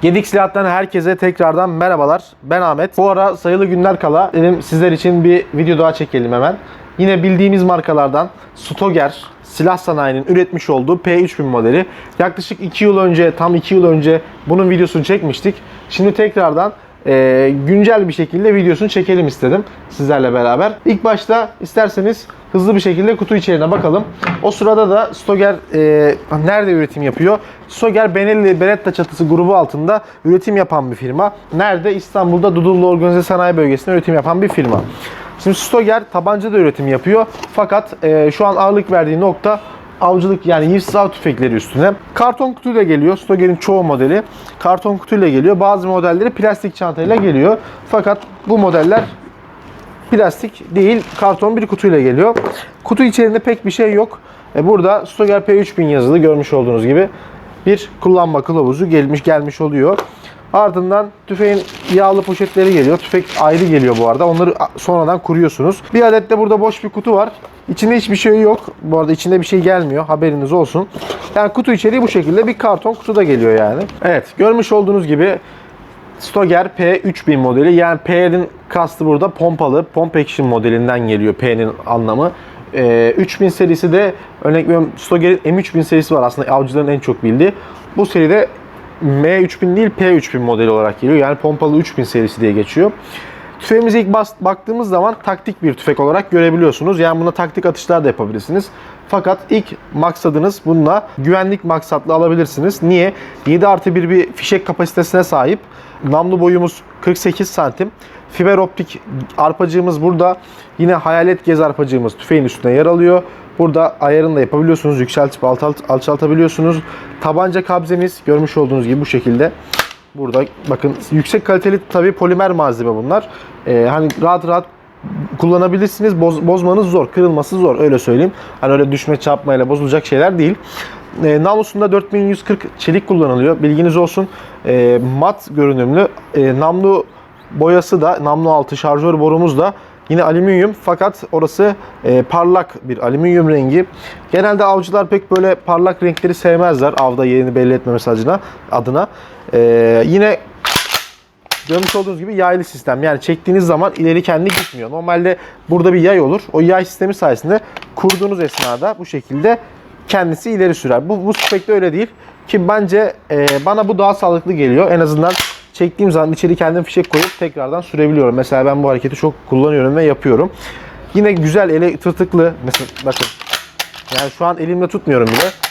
Gedik Silah'tan herkese tekrardan merhabalar. Ben Ahmet. Bu ara sayılı günler kala dedim sizler için bir video daha çekelim hemen. Yine bildiğimiz markalardan Stoger silah sanayinin üretmiş olduğu P3000 modeli. Yaklaşık 2 yıl önce, tam 2 yıl önce bunun videosunu çekmiştik. Şimdi tekrardan e, güncel bir şekilde videosunu çekelim istedim sizlerle beraber. İlk başta isterseniz hızlı bir şekilde kutu içeriğine bakalım. O sırada da Stoger e, nerede üretim yapıyor? Stoger Benelli Beretta çatısı grubu altında üretim yapan bir firma. Nerede? İstanbul'da Dudullu Organize Sanayi Bölgesi'nde üretim yapan bir firma. Şimdi Stoger tabanca da üretim yapıyor. Fakat e, şu an ağırlık verdiği nokta avcılık yani yivsiz av tüfekleri üstüne. Karton kutuyla geliyor. Stoger'in çoğu modeli karton kutuyla geliyor. Bazı modelleri plastik çantayla geliyor. Fakat bu modeller plastik değil karton bir kutuyla geliyor. Kutu içerisinde pek bir şey yok. E, burada Stoger P3000 yazılı görmüş olduğunuz gibi bir kullanma kılavuzu gelmiş gelmiş oluyor. Ardından tüfeğin yağlı poşetleri geliyor. Tüfek ayrı geliyor bu arada. Onları sonradan kuruyorsunuz. Bir adet de burada boş bir kutu var. İçinde hiçbir şey yok. Bu arada içinde bir şey gelmiyor. Haberiniz olsun. Yani kutu içeriği bu şekilde bir karton kutuda geliyor yani. Evet görmüş olduğunuz gibi Stoger P3000 modeli. Yani P'nin kastı burada pompalı. Pump Action modelinden geliyor P'nin anlamı. Ee, 3000 serisi de örnek veriyorum Stoger'in M3000 serisi var aslında avcıların en çok bildiği. Bu seride M3000 değil P3000 modeli olarak geliyor. Yani pompalı 3000 serisi diye geçiyor. Tüfeğimize ilk bas, baktığımız zaman taktik bir tüfek olarak görebiliyorsunuz. Yani buna taktik atışlar da yapabilirsiniz. Fakat ilk maksadınız bununla güvenlik maksatlı alabilirsiniz. Niye? 7 artı 1 bir fişek kapasitesine sahip. Namlu boyumuz 48 santim. Fiber optik arpacığımız burada. Yine hayalet gez arpacığımız tüfeğin üstüne yer alıyor. Burada ayarını da yapabiliyorsunuz. Yükseltip alçalt, alçaltabiliyorsunuz. Tabanca kabzemiz görmüş olduğunuz gibi bu şekilde. Burada bakın yüksek kaliteli tabii polimer malzeme bunlar. Ee, hani rahat rahat kullanabilirsiniz. Boz, bozmanız zor, kırılması zor öyle söyleyeyim. Hani öyle düşme çarpmayla bozulacak şeyler değil. E, namlusunda 4140 çelik kullanılıyor. Bilginiz olsun. E, mat görünümlü. E, namlu boyası da, namlu altı şarjör borumuz da yine alüminyum fakat orası e, parlak bir alüminyum rengi. Genelde avcılar pek böyle parlak renkleri sevmezler avda yerini belli etmemesi adına. adına. E, yine görmüş olduğunuz gibi yaylı sistem. Yani çektiğiniz zaman ileri kendi gitmiyor. Normalde burada bir yay olur. O yay sistemi sayesinde kurduğunuz esnada bu şekilde kendisi ileri sürer. Bu, bu tüfekte öyle değil. Ki bence e, bana bu daha sağlıklı geliyor. En azından çektiğim zaman içeri kendim fişek koyup tekrardan sürebiliyorum. Mesela ben bu hareketi çok kullanıyorum ve yapıyorum. Yine güzel ele tırtıklı. Mesela bakın. Yani şu an elimle tutmuyorum bile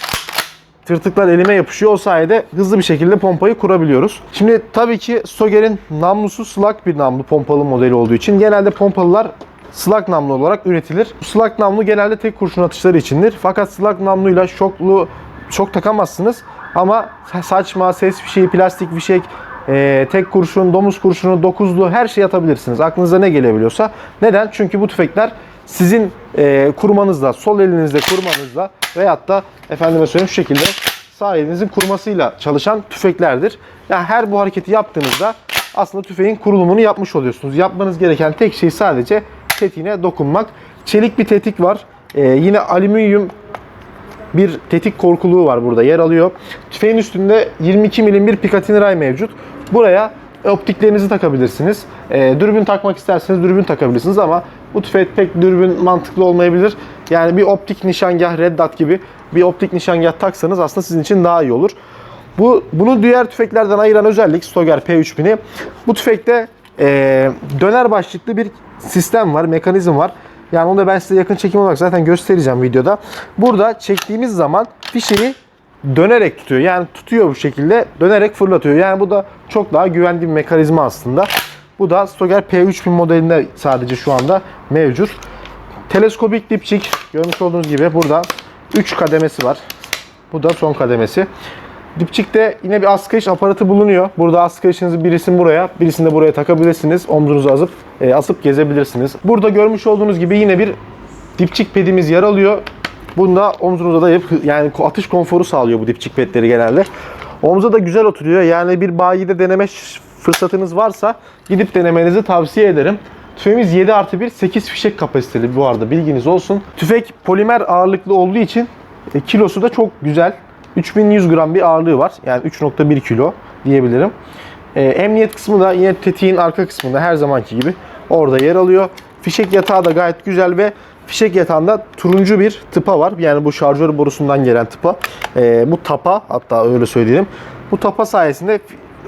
tırtıklar elime yapışıyor. O sayede hızlı bir şekilde pompayı kurabiliyoruz. Şimdi tabii ki Stoger'in namlusu slug bir namlu pompalı modeli olduğu için genelde pompalılar slug namlu olarak üretilir. Slug namlu genelde tek kurşun atışları içindir. Fakat slug namluyla şoklu şok takamazsınız. Ama saçma, ses fişeği, plastik fişek, e, tek kurşun, domuz kurşunu, dokuzlu her şeyi atabilirsiniz. Aklınıza ne gelebiliyorsa. Neden? Çünkü bu tüfekler sizin e, kurmanızla, sol elinizle kurmanızla veyahut da efendime söyleyeyim şu şekilde sağ elinizin kurmasıyla çalışan tüfeklerdir. Yani her bu hareketi yaptığınızda aslında tüfeğin kurulumunu yapmış oluyorsunuz. Yapmanız gereken tek şey sadece tetiğine dokunmak. Çelik bir tetik var. E, yine alüminyum bir tetik korkuluğu var burada yer alıyor. Tüfeğin üstünde 22 milim bir Picatinny ray mevcut. Buraya optiklerinizi takabilirsiniz. E, dürbün takmak isterseniz dürbün takabilirsiniz ama bu tüfek pek dürbün mantıklı olmayabilir. Yani bir optik nişangah Red Dot gibi bir optik nişangah taksanız aslında sizin için daha iyi olur. Bu bunu diğer tüfeklerden ayıran özellik Stoger P3000'i. Bu tüfekte e, döner başlıklı bir sistem var, mekanizm var. Yani onu da ben size yakın çekim olarak zaten göstereceğim videoda. Burada çektiğimiz zaman fişeği dönerek tutuyor. Yani tutuyor bu şekilde dönerek fırlatıyor. Yani bu da çok daha güvenli bir mekanizma aslında. Bu da Stoger P3000 modelinde sadece şu anda mevcut. Teleskopik dipçik görmüş olduğunuz gibi burada 3 kademesi var. Bu da son kademesi. Dipçikte yine bir askı aparatı bulunuyor. Burada askı işinizi birisini buraya, birisini de buraya takabilirsiniz. Omzunuza asıp, e, asıp gezebilirsiniz. Burada görmüş olduğunuz gibi yine bir dipçik pedimiz yer alıyor. Bunda omzunuza dayayıp yani atış konforu sağlıyor bu dipçik pedleri genelde. Omza da güzel oturuyor. Yani bir bayide deneme fırsatınız varsa gidip denemenizi tavsiye ederim. Tüfeğimiz 7 artı 1 8 fişek kapasiteli bu arada bilginiz olsun. Tüfek polimer ağırlıklı olduğu için e, kilosu da çok güzel. 3100 gram bir ağırlığı var. Yani 3.1 kilo. diyebilirim. Ee, emniyet kısmı da yine tetiğin arka kısmında her zamanki gibi orada yer alıyor. Fişek yatağı da gayet güzel ve fişek yatağında turuncu bir tıpa var. Yani bu şarjör borusundan gelen tıpa. Ee, bu tapa hatta öyle söyleyelim. Bu tapa sayesinde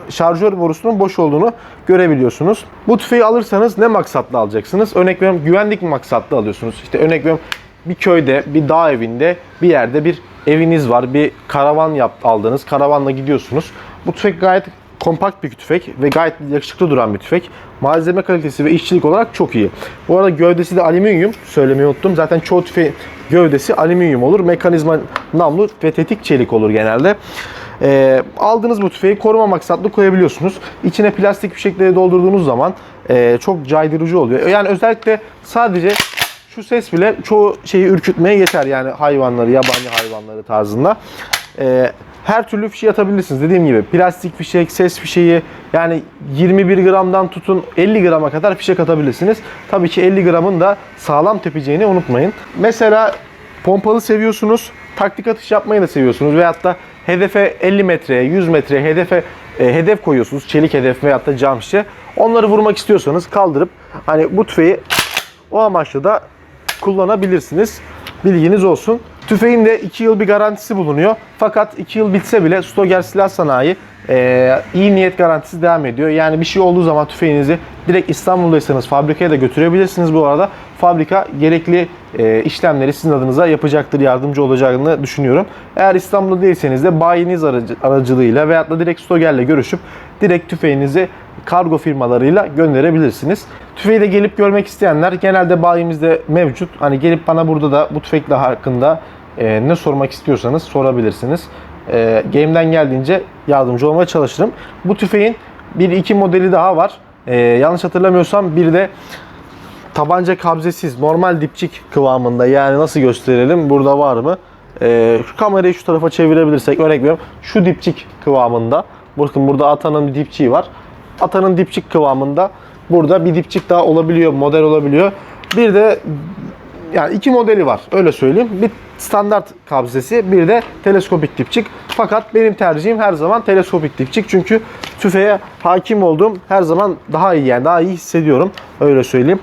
şarjör borusunun boş olduğunu görebiliyorsunuz. Bu tüfeği alırsanız ne maksatla alacaksınız? Örnek veriyorum güvenlik maksatlı alıyorsunuz. İşte örnek veriyorum bir köyde, bir dağ evinde, bir yerde bir eviniz var. Bir karavan yap, aldınız. Karavanla gidiyorsunuz. Bu tüfek gayet kompakt bir tüfek ve gayet yakışıklı duran bir tüfek. Malzeme kalitesi ve işçilik olarak çok iyi. Bu arada gövdesi de alüminyum. Söylemeyi unuttum. Zaten çoğu tüfeğin gövdesi alüminyum olur. Mekanizma namlu ve tetik çelik olur genelde. Ee, aldığınız bu tüfeği koruma maksatlı koyabiliyorsunuz. İçine plastik fişekleri doldurduğunuz zaman e, çok caydırıcı oluyor. Yani özellikle sadece şu ses bile çoğu şeyi ürkütmeye yeter. Yani hayvanları, yabani hayvanları tarzında. Ee, her türlü fişeği atabilirsiniz. Dediğim gibi plastik fişek, ses fişeği yani 21 gramdan tutun 50 grama kadar fişek atabilirsiniz. Tabii ki 50 gramın da sağlam tepeceğini unutmayın. Mesela pompalı seviyorsunuz, taktik atış yapmayı da seviyorsunuz veyahut da hedefe 50 metreye, 100 metreye hedefe e, hedef koyuyorsunuz. Çelik hedef veyahut da cam şişe. Onları vurmak istiyorsanız kaldırıp hani bu tüfeği o amaçla da kullanabilirsiniz. Bilginiz olsun. Tüfeğin de 2 yıl bir garantisi bulunuyor. Fakat 2 yıl bitse bile Stoger Silah Sanayi e, iyi niyet garantisi devam ediyor. Yani bir şey olduğu zaman tüfeğinizi direkt İstanbul'daysanız fabrikaya da götürebilirsiniz bu arada. Fabrika gerekli e, işlemleri sizin adınıza yapacaktır, yardımcı olacağını düşünüyorum. Eğer İstanbul'da değilseniz de bayiniz aracı, aracılığıyla veyahut da direkt Stoger'le görüşüp direkt tüfeğinizi kargo firmalarıyla gönderebilirsiniz. Tüfeği de gelip görmek isteyenler genelde bayimizde mevcut. Hani gelip bana burada da bu tüfekle hakkında e, ne sormak istiyorsanız sorabilirsiniz. E, game'den geldiğince yardımcı olmaya çalışırım. Bu tüfeğin bir iki modeli daha var. E, yanlış hatırlamıyorsam bir de tabanca kabzesiz normal dipçik kıvamında yani nasıl gösterelim burada var mı? E, şu kamerayı şu tarafa çevirebilirsek örnek veriyorum şu dipçik kıvamında. Bakın burada Atan'ın bir dipçiği var. Atan'ın dipçik kıvamında burada bir dipçik daha olabiliyor, model olabiliyor. Bir de yani iki modeli var öyle söyleyeyim. Bir standart kabzesi bir de teleskopik dipçik. Fakat benim tercihim her zaman teleskopik dipçik. Çünkü tüfeğe hakim olduğum her zaman daha iyi yani daha iyi hissediyorum öyle söyleyeyim.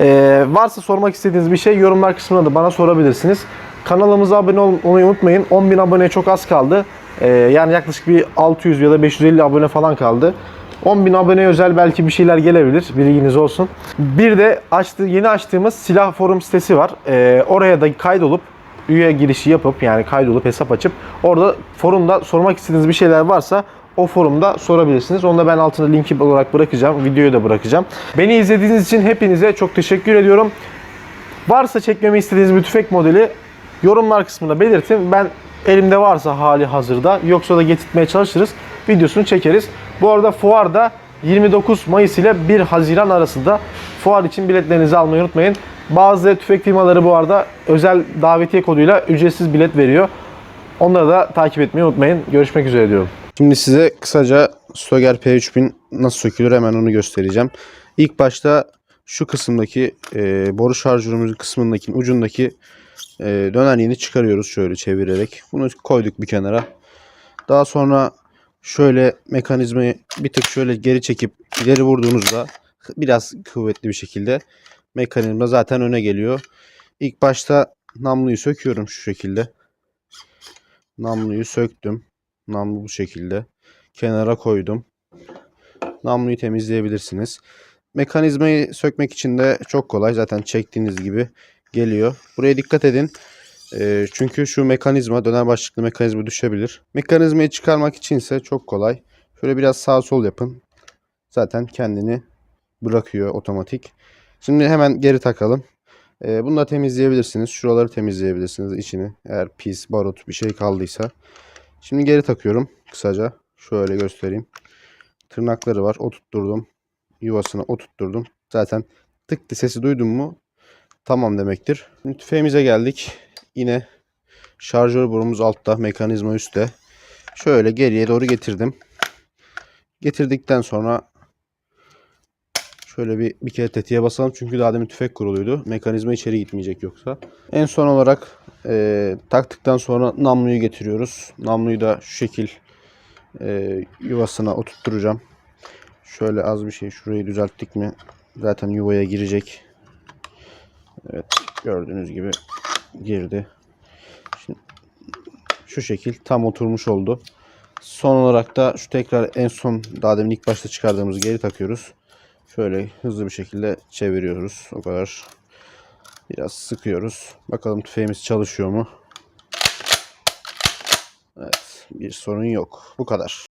Ee, varsa sormak istediğiniz bir şey yorumlar kısmına da bana sorabilirsiniz. Kanalımıza abone olmayı unutmayın. 10.000 aboneye çok az kaldı. Ee, yani yaklaşık bir 600 ya da 550 abone falan kaldı. 10.000 aboneye özel belki bir şeyler gelebilir. Bilginiz olsun. Bir de açtı, yeni açtığımız silah forum sitesi var. Ee, oraya da kaydolup üye girişi yapıp yani kaydolup hesap açıp orada forumda sormak istediğiniz bir şeyler varsa o forumda sorabilirsiniz. Onu da ben altına linki olarak bırakacağım. Videoyu da bırakacağım. Beni izlediğiniz için hepinize çok teşekkür ediyorum. Varsa çekmemi istediğiniz bir tüfek modeli yorumlar kısmında belirtin. Ben elimde varsa hali hazırda yoksa da getirtmeye çalışırız. Videosunu çekeriz. Bu arada fuarda 29 Mayıs ile 1 Haziran arasında fuar için biletlerinizi almayı unutmayın. Bazı tüfek firmaları bu arada özel davetiye koduyla ücretsiz bilet veriyor. Onları da takip etmeyi unutmayın. Görüşmek üzere diyorum. Şimdi size kısaca Stoger P3000 nasıl sökülür hemen onu göstereceğim. İlk başta şu kısımdaki e, boru şarjörümüzün kısmındaki ucundaki e, dönerliğini çıkarıyoruz şöyle çevirerek. Bunu koyduk bir kenara. Daha sonra şöyle mekanizmayı bir tık şöyle geri çekip ileri vurduğunuzda biraz kuvvetli bir şekilde mekanizma zaten öne geliyor. İlk başta namluyu söküyorum şu şekilde. Namluyu söktüm. Namlu bu şekilde. Kenara koydum. Namluyu temizleyebilirsiniz. Mekanizmayı sökmek için de çok kolay. Zaten çektiğiniz gibi geliyor. Buraya dikkat edin. Ee, çünkü şu mekanizma, döner başlıklı mekanizma düşebilir. Mekanizmayı çıkarmak içinse çok kolay. Şöyle biraz sağ sol yapın. Zaten kendini bırakıyor otomatik. Şimdi hemen geri takalım. Ee, bunu da temizleyebilirsiniz. Şuraları temizleyebilirsiniz içini. Eğer pis, barut bir şey kaldıysa. Şimdi geri takıyorum kısaca. Şöyle göstereyim. Tırnakları var. Oturtturdum. Yuvasına oturtturdum. Zaten tık sesi duydum mu tamam demektir. Şimdi tüfeğimize geldik. Yine şarjör borumuz altta. Mekanizma üstte. Şöyle geriye doğru getirdim. Getirdikten sonra şöyle bir, bir kere tetiğe basalım. Çünkü daha demin tüfek kuruluydu. Mekanizma içeri gitmeyecek yoksa. En son olarak e, taktıktan sonra namluyu getiriyoruz. Namluyu da şu şekil e, yuvasına oturtturacağım. Şöyle az bir şey şurayı düzelttik mi zaten yuvaya girecek. Evet gördüğünüz gibi girdi. Şimdi şu şekil tam oturmuş oldu. Son olarak da şu tekrar en son daha demin ilk başta çıkardığımız geri takıyoruz. Şöyle hızlı bir şekilde çeviriyoruz. O kadar. Biraz sıkıyoruz. Bakalım tüfeğimiz çalışıyor mu? Evet. Bir sorun yok. Bu kadar.